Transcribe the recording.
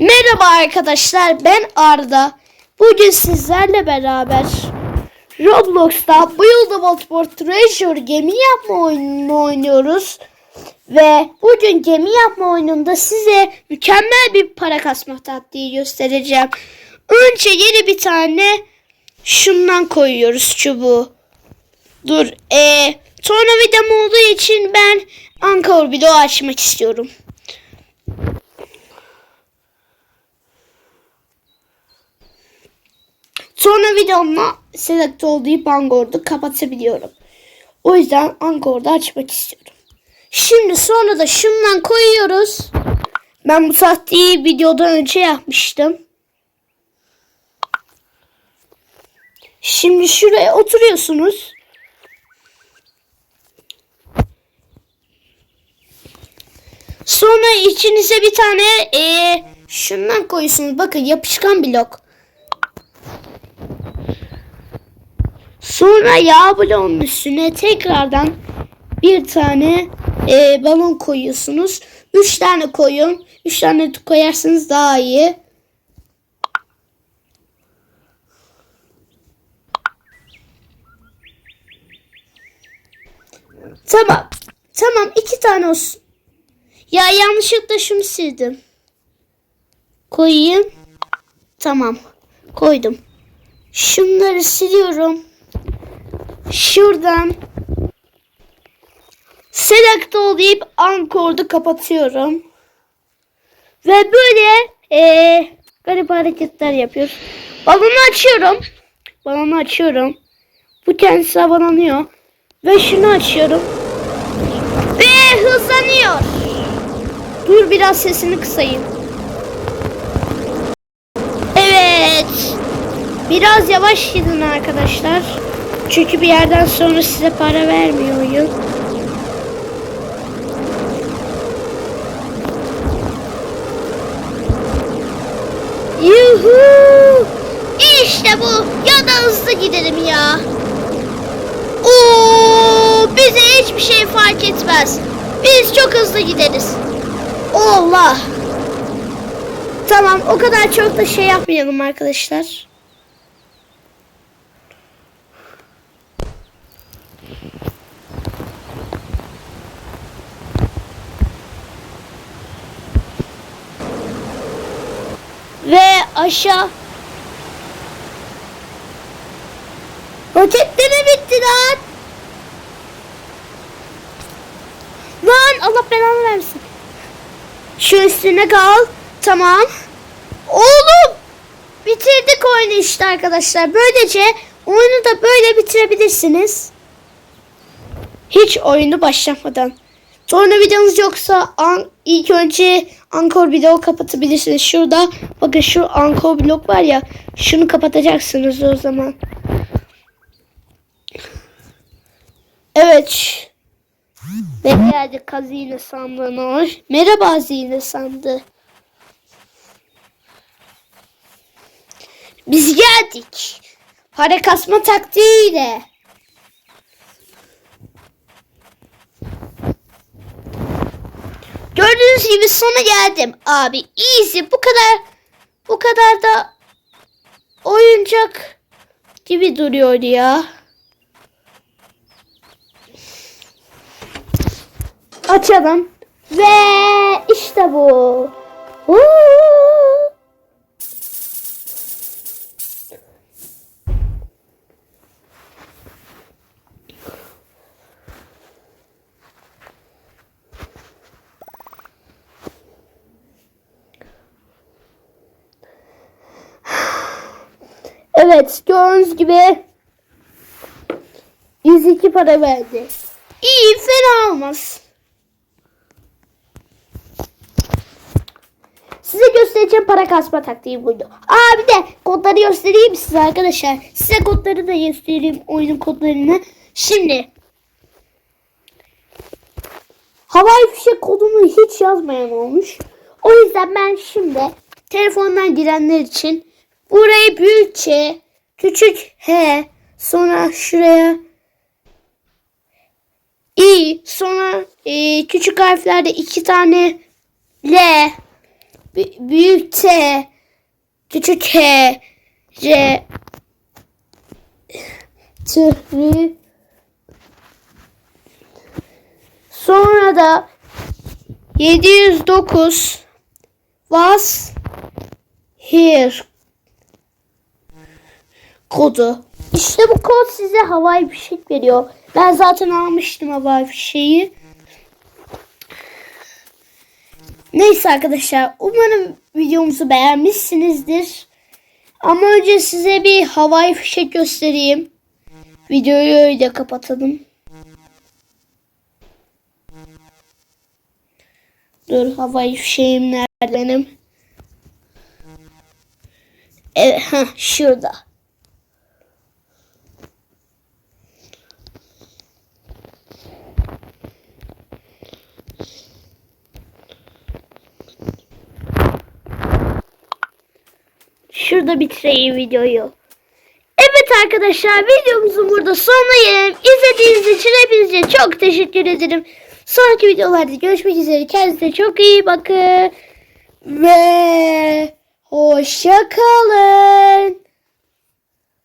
Merhaba arkadaşlar ben Arda. Bugün sizlerle beraber Roblox'ta Build Sport Treasure gemi yapma oyununu oynuyoruz. Ve bugün gemi yapma oyununda size mükemmel bir para kasma taktiği göstereceğim. Önce yeni bir tane şundan koyuyoruz çubuğu. Dur. Ee, sonra videom olduğu için ben Anchor video açmak istiyorum. Sonra videomla select olduğu Anchor'da kapatabiliyorum. O yüzden Anchor'da açmak istiyorum. Şimdi sonra da şundan koyuyoruz. Ben bu taktiği videodan önce yapmıştım. Şimdi şuraya oturuyorsunuz. Sonra içinize bir tane eee şundan koyuyorsunuz. Bakın yapışkan blok. Sonra yağ bloğunun üstüne tekrardan bir tane eee, balon koyuyorsunuz. Üç tane koyun. Üç tane koyarsanız daha iyi. Tamam. Tamam iki tane olsun. Ya yanlışlıkla şunu sildim. Koyayım. Tamam. Koydum. Şunları siliyorum. Şuradan select ol deyip ankordu kapatıyorum. Ve böyle eee, garip hareketler yapıyor. Balonu açıyorum. Balonu açıyorum. Bu kendisi havalanıyor. Ve şunu açıyorum. Ve hızlanıyor. Dur biraz sesini kısayım. Evet. Biraz yavaş gidin arkadaşlar. Çünkü bir yerden sonra size para vermiyor oyun. Yuhu! İşte bu. Ya da hızlı gidelim ya. Oo, bize hiçbir şey fark etmez. Biz çok hızlı gideriz. Allah. Tamam o kadar çok da şey yapmayalım arkadaşlar. Ve aşağı. Roketleme bitti lan. Lan Allah belanı versin. Şu üstüne kal. Tamam. Oğlum. Bitirdik oyunu işte arkadaşlar. Böylece oyunu da böyle bitirebilirsiniz. Hiç oyunu başlamadan. Sonra videonuz yoksa an, ilk önce Anchor video kapatabilirsiniz. Şurada bakın şu Anchor blok var ya şunu kapatacaksınız o zaman. Evet. Ve geldik hazine sandığına. Merhaba hazine sandığı. Biz geldik. Para kasma taktiğiyle. Gördüğünüz gibi sona geldim. Abi easy bu kadar bu kadar da oyuncak gibi duruyor ya. Açalım. Ve işte bu. Huu. Evet gördüğünüz gibi 102 para verdi. İyi fena olmaz. Size göstereceğim para kasma taktiği buydu. Aa bir de kodları göstereyim size arkadaşlar. Size kodları da göstereyim oyunun kodlarını. Şimdi havai fişek kodunu hiç yazmayan olmuş. O yüzden ben şimdi telefondan girenler için burayı büyükçe küçük H sonra şuraya I sonra e, küçük harflerde iki tane L Bü- büyük T, küçük H, C, türü. Sonra da 709 was here kodu. İşte bu kod size havai fişek veriyor. Ben zaten almıştım havai fişeği. Neyse arkadaşlar umarım videomuzu beğenmişsinizdir. Ama önce size bir havai fişek göstereyim. Videoyu öyle kapatalım. Dur havai fişeğim nerede benim? Evet heh, şurada. Şurada bitireyim videoyu. Evet arkadaşlar videomuzun burada sonuna gelelim. İzlediğiniz için hepinize çok teşekkür ederim. Sonraki videolarda görüşmek üzere. Kendinize çok iyi bakın. Ve hoşça kalın.